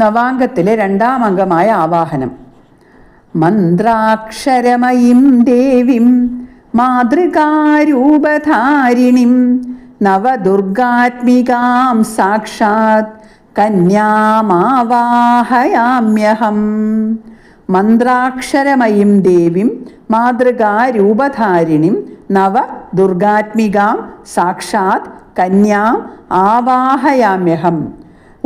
നവാംഗത്തിലെ രണ്ടാം അംഗമായ ആവാഹനം. മന്ത്രാക്ഷരമയം ദേവിം മാതൃകാരൂപധാരിണിം നവദുർഗാത്മികാം സാക്ഷാത് കന്യാമാവാഹയാമ്യഹം. മന്ത്രാക്ഷരമയം ദേവിം മാതൃകാരൂപധാരിണിം നവ ദുർഗാത്മികാം സാക്ഷാത് കന്യാം ആവാഹയാമ്യഹം.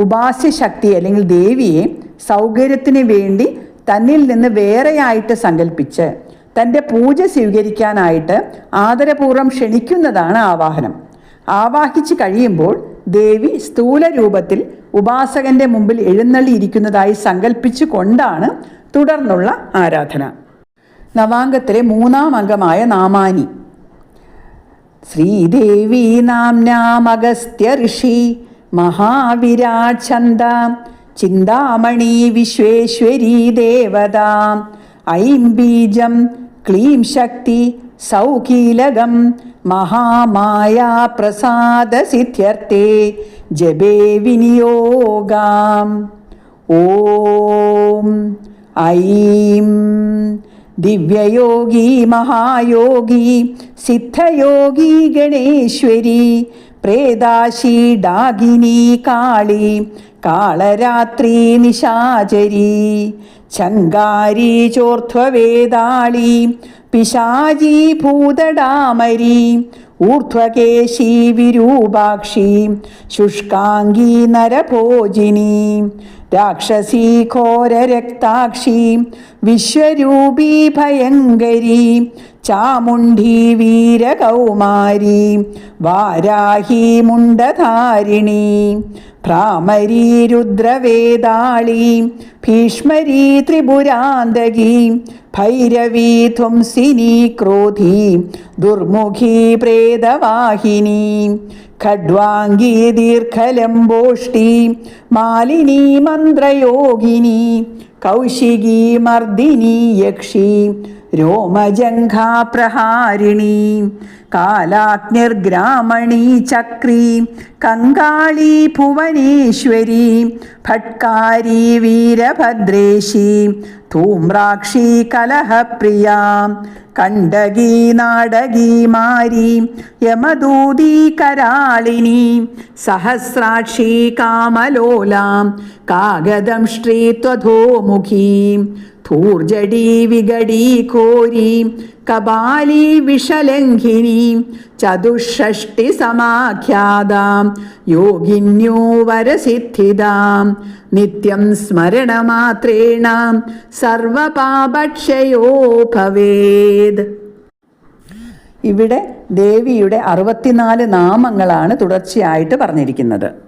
ഉപാസ്യശക്തി അല്ലെങ്കിൽ ദേവിയെ സൗകര്യത്തിന് വേണ്ടി തന്നിൽ നിന്ന് വേറെയായിട്ട് സങ്കല്പിച്ച് തന്റെ പൂജ സ്വീകരിക്കാനായിട്ട് ആദരപൂർവം ക്ഷണിക്കുന്നതാണ് ആവാഹനം. ആവാഹിച്ച് കഴിയുമ്പോൾ ദേവി സ്ഥൂല രൂപത്തിൽ ഉപാസകന്റെ മുമ്പിൽ എഴുന്നള്ളിയിരിക്കുന്നതായി സങ്കല്പിച്ചു കൊണ്ടാണ് തുടർന്നുള്ള ആരാധന. നവാംഗത്തിലെ മൂന്നാം അംഗമായ നാമാനി. ശ്രീദേവി നാംനാമഗസ്ത്യ ഋഷി. മഹാവിരാട് ഛന്ദ ചിന്താമണി വിശ്വേശ്വരീ ദേവത ഐം ബീജം ക്ലീം ശക്തി സൗകീലകം മഹാമായ പ്രസാദ സിദ്ധ്യർത്ഥേ ജപേ വിനിയോഗാം. ഓം ഐം ദിവ്യയോഗി മഹായോഗി സിദ്ധയോഗി ഗണേശ്വരി പ്രേതാശി ഡാഗിനി കാളി കാളരാത്രി നിശാചരി ചങ്കാരി ചോർധ്വവേദാളി പിശാചി ഭൂതടാമരി ഊർധ്വകേശി വിരൂപാക്ഷി ശുഷ്കാംഗി നരഭോജിനി രാക്ഷസീ ഘോരരക്താക്ഷി വിശ്വരൂപീ ഭയങ്കരി ചാമുണ്ഡി വീരകൗമാരി വാരാഹി മുണ്ടധാരിണി ഭ്രാമരീ രുദ്രവേദാളി ഭീഷ്മരീ ത്രിപുരാന്തകി ഭൈരവീ ധ്വംസിനി ക്രോധി ദുർമുഖി പ്രേതവാഹിനി ഖഡ്വാംഗി ദീർഘലംബോഷ്ടി മാലിനി മന്ത്രയോഗിനി കൗശികി മർദിനി യക്ഷി രോമജംഘാ പ്രഹാരിണി കാലാഗ്നിർഗ്രാമണി ചക്രി കങ്കാളി ഭുവനേശ്വരി ഭട്കാരി വീരഭദ്രേശി ധൂമ്രാക്ഷി കലഹപ്രിയ കണ്ടകി നാടകി മാരി യമദൂതി കരാളിനി സഹസ്രാക്ഷി കാമലോലാം കാഗദം ശ്രീത്വധോമുഖി ധൂർജടി വിഗടി കോരി കപാലി വിഷലംഘിനി ചതുഷ്ഷഷ്ടി സമാഖ്യാതാം യോഗിന്യോ വരസിദ്ധിതാം. നിത്യം സ്മരണമാത്രേണ സർവപാപക്ഷയോ ഭവേത് ഇവിടെ ദേവിയുടെ അറുപത്തിനാല് നാമങ്ങളാണ് തുടർച്ചയായിട്ട് പറഞ്ഞിരിക്കുന്നത്.